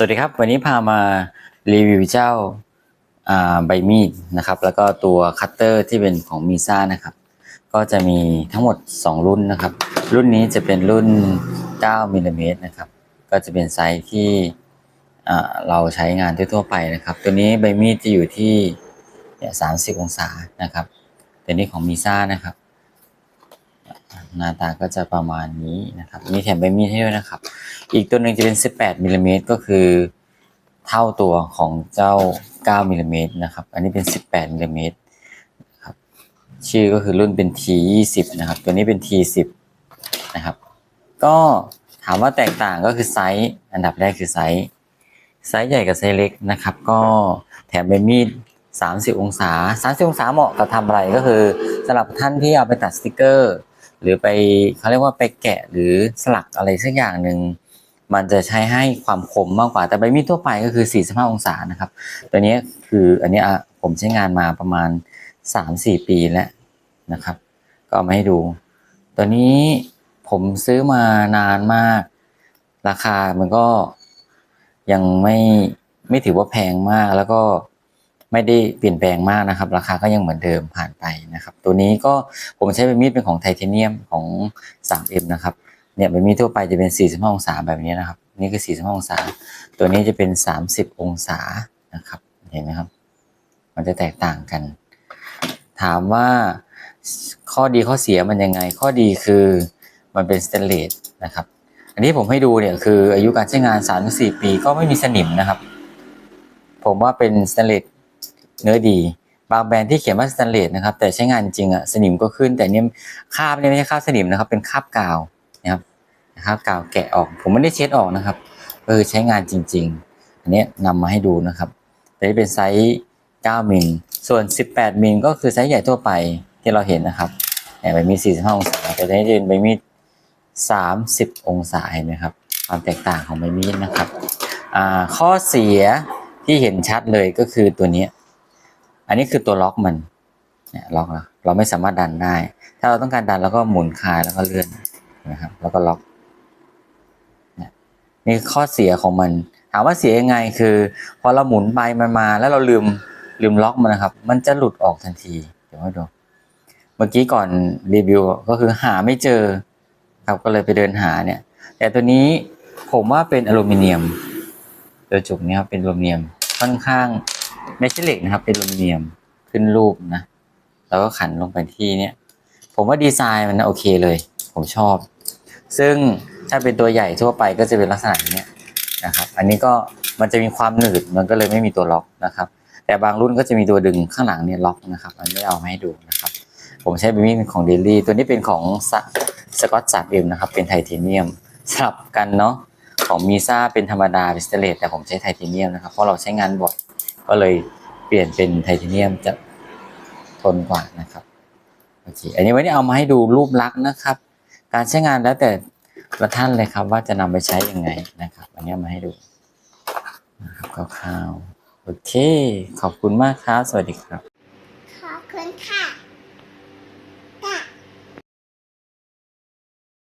สวัสดีครับ วันนี้พามารีวิวเจ้าใบมีดนะครับ แล้วก็ตัวคัตเตอร์ที่เป็นของมีซ่านะครับ ก็จะมีทั้งหมด 2 รุ่นนะครับ รุ่นนี้จะเป็นรุ่น 9มิลลิเมตรนะครับ ก็จะเป็นไซส์ที่เราใช้งานทั่วๆไปนะครับ ตัวนี้ใบมีดจะอยู่ที่ 30 องศานะครับ ตัวนี้ของมีซ่านะครับ หน้าตาก็จะประมาณนี้นะครับ มีแถมใบมีดให้ด้วยนะครับ อีกตัวหนึ่งจะเป็น 18มิลลิเมตรก็คือเท่าตัวของเจ้า 9มิลลิเมตรนะครับ อันนี้เป็น 18มิลลิเมตรครับ ชื่อก็คือรุ่นเป็น T20 นะครับ ตัวนี้เป็น T10 นะครับ ก็ถามว่าแตกต่างก็คือไซส์ อันดับแรกคือไซส์ ไซส์ใหญ่กับไซส์เล็กนะครับ ก็แถมใบมีด30 องศา 30 องศาเหมาะกับทำอะไรก็คือสำหรับท่านที่เอาไปตัดสติกเกอร์ หรือไปเขาเรียกว่าไปแกะหรือสลักอะไรสักอย่างหนึ่งมันจะใช้ให้ความคมมากกว่าแต่ใบมีดทั่วไปก็คือ 45 องศานะครับตัวนี้คืออันนี้ผมใช้งานมาประมาณ 3-4 ปีแล้วนะครับ ก็ามาให้ดู ตัวนี้ผมซื้อมานานมาก ราคามันก็ยังไม่ไม่ถือว่าแพงมากแล้วก็ไม่ได้เปลี่ยนแปลงมากนะครับ ราคาก็ยังเหมือนเดิมผ่าน ไปนะครับ ตัวนี้ก็ผมใช้เป็นมีดเป็นของไทเทเนียมของ 3M นะครับ เนี่ยเป็นมีดทั่วไปจะเป็น 45 องศาแบบนี้นะครับ นี่คือ 45 องศา ตัวนี้จะเป็น 30 องศานะครับ เห็นไหมครับ มันจะแตกต่างกัน ถามว่าข้อดีข้อเสียมันยังไง ข้อดีคือมันเป็นสเตนเลสนะครับ อันนี้ผมให้ดูเนี่ยคืออายุการใช้งาน 3-4 ปีก็ไม่มีสนิมนะครับ ผมว่าเป็นสแตนเลสเนื้อดี บางแบรนด์ที่เขียนว่าสแตนเลสนะครับแต่ใช้งานจริงอะสนิมก็ขึ้น แต่เนี่ยคราบเนี่ยไม่ใช่คราบสนิมนะครับเป็นคราบกาวนะครับคราบกาวแกะออก ผมไม่ได้เช็ดออกนะครับเออใช้งานจริง ๆ อันนี้นำมาให้ดูนะครับแต่นี่เป็นไซส์9มิลส่วน 18มิลก็คือไซส์ใหญ่ทั่วไปที่เราเห็นนะครับใบมีด45องศาแต่ตัวนี้จะเป็นใบมีด30 องศาเห็นไหมครับความแตกต่างของใบมีดนะครับอ่าข้อเสียที่เห็นชัดเลยก็คือตัวนี้ อันนี้คือตัวล็อกมันเนี่ยล็อกแล้วเราไม่สามารถดันได้ ถ้าเราต้องการดันเราก็หมุนคลายแล้วก็เลื่อนนะครับ แล้วก็ล็อกนี่ข้อเสียของมัน ถามว่าเสียยังไงคือ พอเราหมุนไปมันมา แล้วเราลืมลืมล็อกมันนะครับ มันจะหลุดออกทันทีเดี๋ยวให้ดูเมื่อกี้ก่อนรีวิวก็คือหาไม่เจอครับก็เลยไปเดินหาเนี่ย แต่ตัวนี้ผมว่าเป็นอลูมิเนียม ตัวจุกนี้ครับเป็นอลูมิเนียมค่อนข้าง ไม่ใช่เหล็กนะครับเป็นอลูมิเนียมขึ้นรูปนะ แล้วก็ขันลงไปที่เนี่ยผมว่าดีไซน์มันโอเคเลย ผมชอบ ซึ่งถ้าเป็นตัวใหญ่ทั่วไปก็จะเป็นลักษณะอย่างเนี้ยนะครับ อันนี้ก็มันจะมีความหนืดมันก็เลยไม่มีตัวล็อกนะครับ แต่บางรุ่นก็จะมีตัวดึงข้างหลังเนี่ยล็อกนะครับ อันนี้เอามาให้ดูนะครับ ผมใช้เป็นมีดของเดลี่ตัวนี้เป็นของสกอตสามเอ็มนะครับเป็นไทเทเนียมสลับกันเนาะของมีซ่าเป็นธรรมดาเป็นสเตนเลสแต่ผมใช้ไทเทเนียมนะครับเพราะเราใช้งานบ่อย ก็เลยเปลี่ยนเป็นไทเทเนียมจะทนกว่านะครับโอเคอันนี้วันนี้เอามาให้ดูรูปลักษณ์นะครับ การใช้งานแล้วแต่ละท่านเลยครับ ว่าจะนำไปใช้ยังไงนะครับอันนี้มาให้ดูนะครับคร่าวๆโอเค ขอบคุณมากครับ สวัสดีครับ